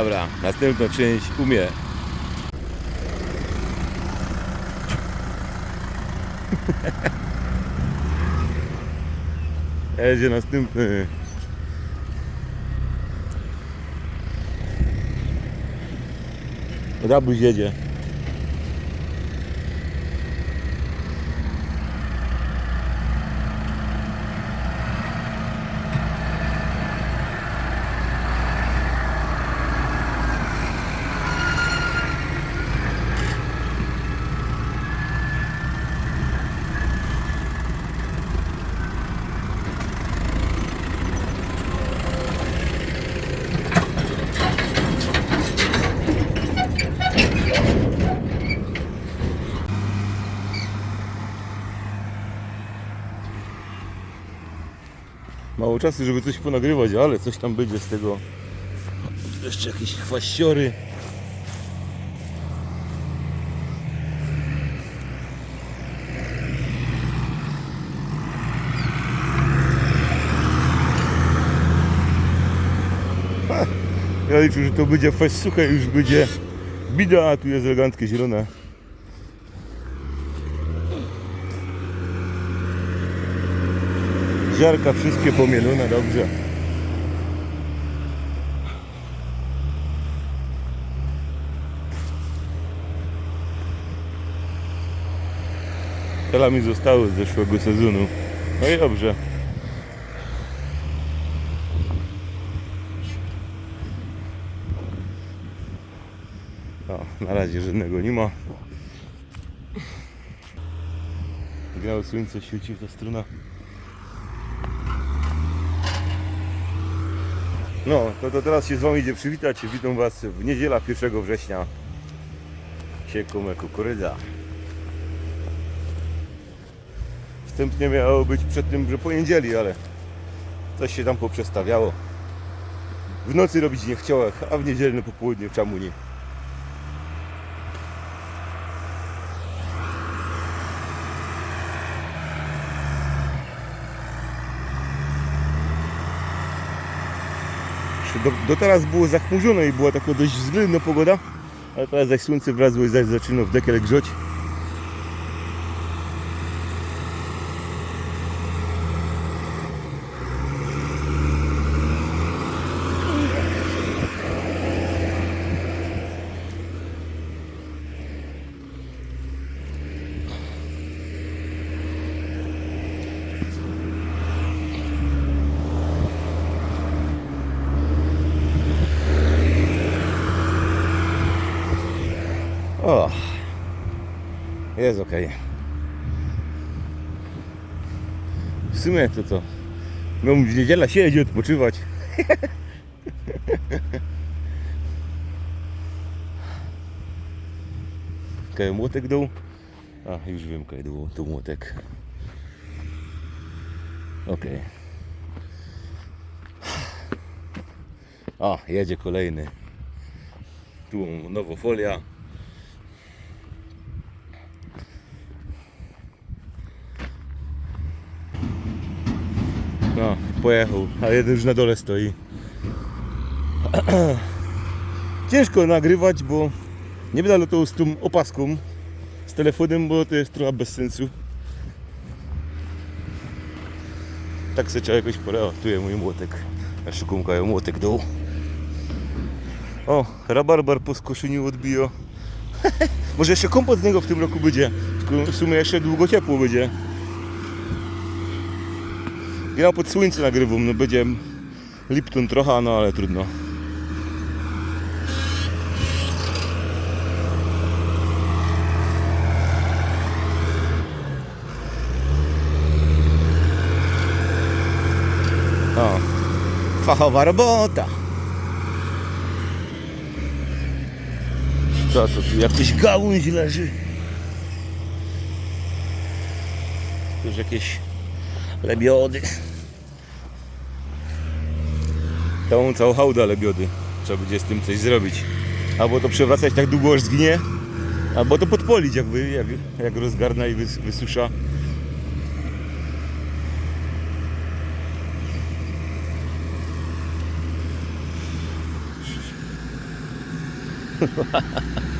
Dobra, następna część umie. Jedzie następny. Rabuś jedzie. Mało czasu, żeby coś ponagrywać, ale coś tam będzie z tego. Jeszcze jakieś chwaściory. Ja liczę, że to będzie fest suche, już będzie bida, a tu jest eleganckie zielone. Ziarka wszystkie pomielone, dobrze. Tela mi zostały z zeszłego sezonu. No i dobrze. O, na razie żadnego nie ma. Białe słońce świeci w ta strona. No, to, to teraz się z Wami idzie przywitać. Witam Was w niedziela 1 września. Siekume kukurydza. Wstępnie miało być przed tym, że poniedzieli, ale coś się tam poprzestawiało. W nocy robić nie chciałem, a w niedzielne popołudnie czemu nie. Do, do teraz było zachmurzone i była taka dość względna pogoda, ale teraz zaś słońce wlazło i zaś zaczyna w dekiel grzać. O, jest ok. W sumie to co? No w niedziela siedzieć i odpoczywać. Kaj młotek dół? A, już wiem kaj dół, tu młotek. Ok. O, jedzie kolejny. Tu nowa folia. No, pojechał, a jeden już na dole stoi. Ciężko nagrywać, bo nie będę latał z tą opaską, z telefonem, bo to jest trochę bez sensu. Tak sobie trzeba jakoś jest mój młotek. Ja szukumkają młotek dół. O, rabarbar po skoszeniu odbija. Może jeszcze kompot z niego w tym roku będzie. W sumie jeszcze długo ciepło będzie. Ja pod słońce nagrywam, no będzie Lipton trochę, no ale trudno. O, fachowa robota. Co to tu jakaś gałąź leży? Tu już jakieś lebiody. Tą całą hałdę lebiody. Trzeba będzie z tym coś zrobić. Albo to przewracać tak długo aż zginie, albo to podpolić jakby, jak, jak rozgarna i wys, wysusza.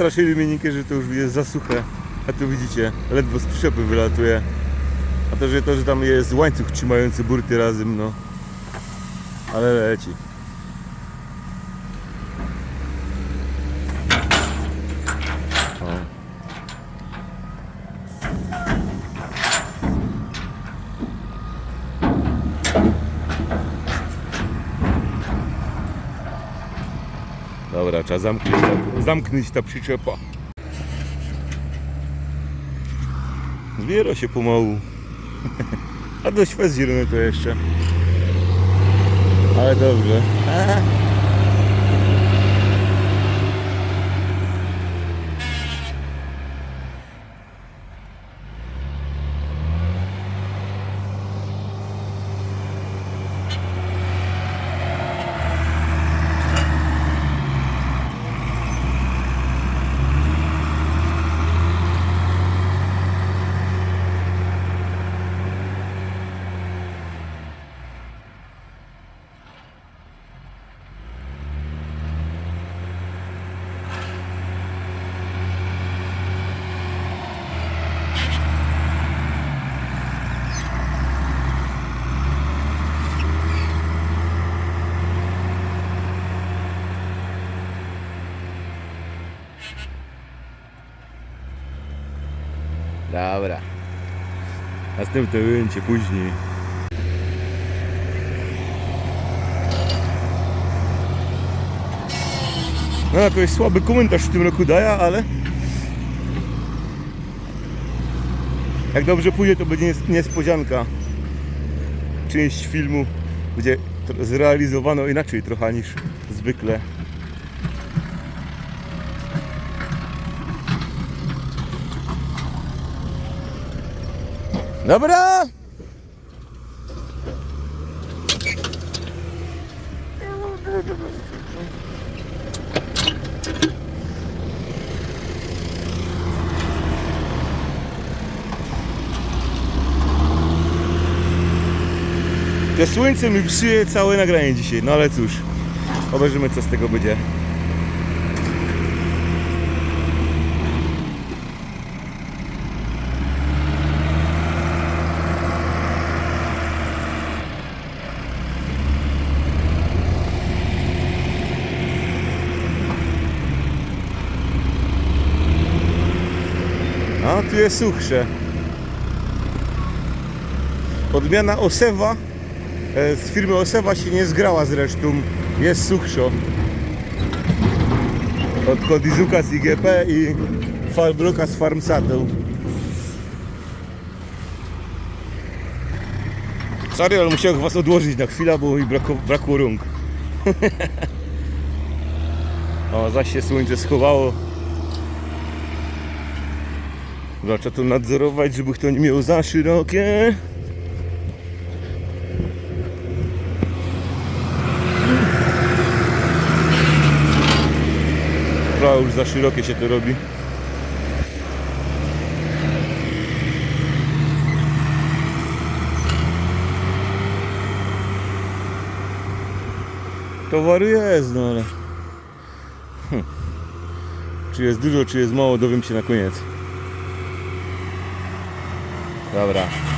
Straszyli mnie niekie, że to już jest za suche. A tu widzicie, ledwo z przyczepy wylatuje. A to, że to, że tam jest łańcuch trzymający burty razem, no. Ale leci. Dobra, trzeba zamknąć zamknąć ta przyczepa. Zbiera się pomału. A fest zielony to jeszcze. Ale dobrze. Dobra. Następne ujęcie później. No jakoś słaby komentarz w tym roku daje, ale jak dobrze pójdzie to będzie nies- niespodzianka. Część filmu będzie zrealizowano inaczej trochę niż zwykle. Dobra! To słońce mi psuje całe nagranie dzisiaj, no ale cóż, obejrzymy co z tego będzie. Tu jest suchsze. Odmiana Osewa e, z firmy Osewa się nie zgrała zresztą. Jest suchszo. Od Kodizuka z IGP i Farbroka z Farmsatą. Sorry, ale musiałem was odłożyć na chwilę, bo mi brakło, brakło rąk. o, zaś się słońce schowało. Dobra, trzeba to nadzorować, żeby kto nie miał za szerokie. Dobra, już za szerokie się to robi. Towaru jest, no ale... Hm. Czy jest dużo, czy jest mało, dowiem się na koniec. Dobra.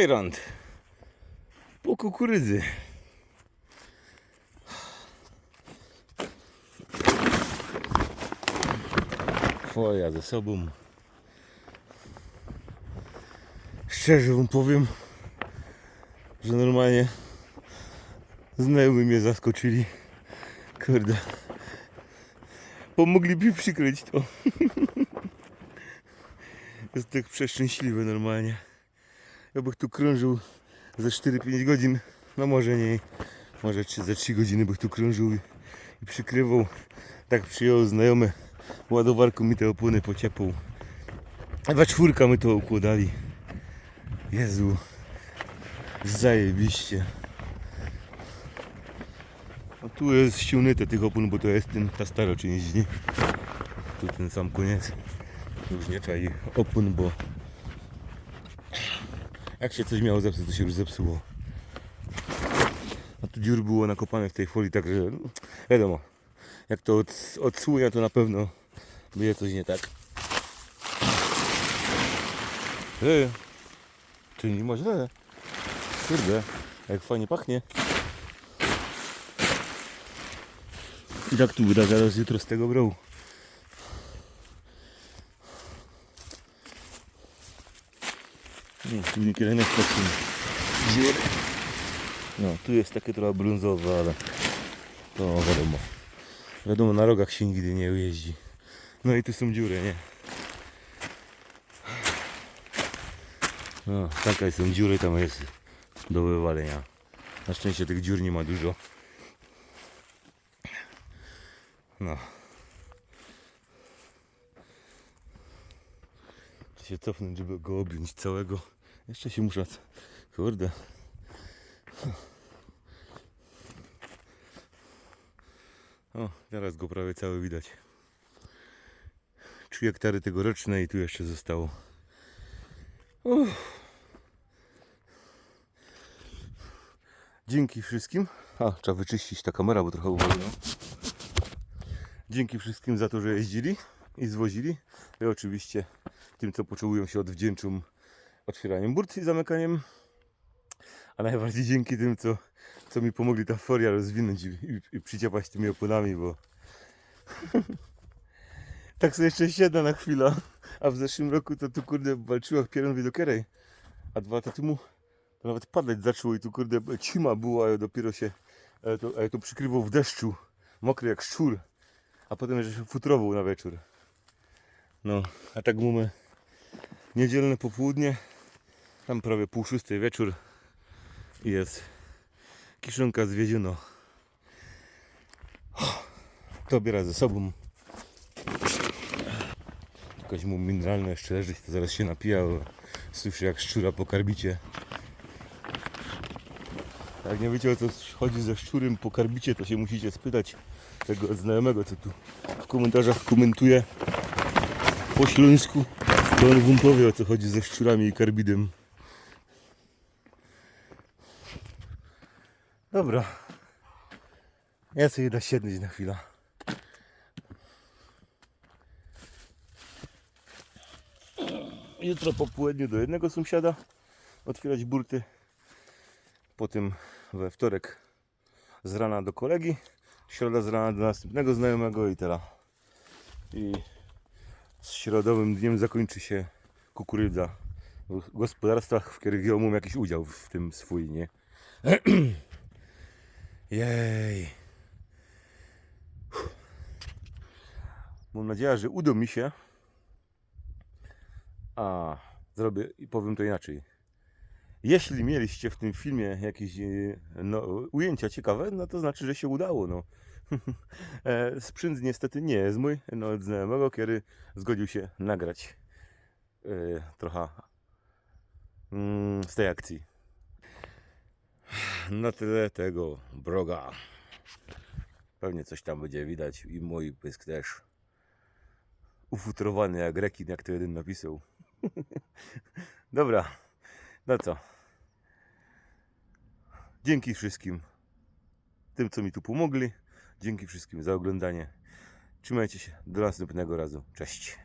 Fajrand. Po kukurydzy. Twoja ze sobą. Szczerze wam powiem, że normalnie znajomi mnie zaskoczyli. Kurde. Pomogli mi przykryć to. Jest tak przeszczęśliwy normalnie. Ja bych tu krążył ze 4-5 godzin, no może nie, może ze 3 godziny bych tu krążył i, przykrywał. Tak przyjął znajomy, ładowarką mi te opony pociepł. A we czwórka my to układali. Jezu, zajebiście. A tu jest ściągnięte tych opon, bo to jest ten, ta stara część, nie? Tu ten sam koniec. Już nie czai opon, bo jak się coś miało zepsuć, to się już zepsuło. A tu dziur było nakopane w tej folii, także no, wiadomo, jak to od, odsłunia, to na pewno będzie coś nie tak. Ej, ty nie ma źle. Kurde, jak fajnie pachnie. I tak tu będę zaraz jutro z tego brał. Nie, tu niekiedy nie takim dziury. No, tu jest takie trochę brązowe, ale to wiadomo. Wiadomo, na rogach się nigdy nie jeździ. No i tu są dziury, nie? No, taka są dziury, tam jest do wywalenia. Na szczęście tych dziur nie ma dużo. No. Muszę się cofnąć, żeby go objąć całego. Jeszcze się muszę... Kurde. O, teraz go prawie cały widać. 3 hektary tegoroczne i tu jeszcze zostało. Uff. Dzięki wszystkim. A, trzeba wyczyścić ta kamera, bo trochę uwolniła. Dzięki wszystkim za to, że jeździli i zwozili. I oczywiście tym, co poczułują się odwdzięczą otwieraniem burt i zamykaniem. A najbardziej dzięki tym, co, co mi pomogli ta foria rozwinąć i, i, i tymi oponami, bo tak sobie jeszcze siedna na chwilę. A w zeszłym roku to tu kurde walczyła pieron widokerej. A dwa lata temu to nawet padać zaczęło i tu kurde cima była, a dopiero się to, a ja to przykrywał w deszczu. Mokry jak szczur. A potem jeszcze futrował na wieczór. No, a tak mamy niedzielne popołudnie. Tam prawie pół szóstej wieczór. Jest kiszonka zwiedziono. To biera ze sobą. Jakoś mu mineralne jeszcze leżeć, to zaraz się napija. bo Słyszę jak szczura po karbicie. Jak nie wiecie o co chodzi ze szczurem po karbicie, to się musicie spytać tego znajomego, co tu w komentarzach komentuje po śląsku. To on wam powie o co chodzi ze szczurami i karbidem. Dobra. Ja sobie idę siedlić na chwilę. Jutro po południu do jednego sąsiada otwierać burty. Potem we wtorek z rana do kolegi. Środa z rana do następnego znajomego i teraz. I z środowym dniem zakończy się kukurydza w gospodarstwach, w których mam jakiś udział w tym swój, nie? Jej. Mam nadzieję, że uda mi się. A zrobię i powiem to inaczej. Jeśli mieliście w tym filmie jakieś e, no, ujęcia ciekawe, no to znaczy, że się udało. No. E, Sprzęt niestety nie jest mój, no od znajomego, który zgodził się nagrać e, trochę mm, z tej akcji. Na tyle tego broga. Pewnie coś tam będzie widać i mój pysk też. Ufutrowany jak rekin, jak to jeden napisał. Dobra, no co? Dzięki wszystkim tym, co mi tu pomogli. Dzięki wszystkim za oglądanie. Trzymajcie się. Do następnego razu. Cześć.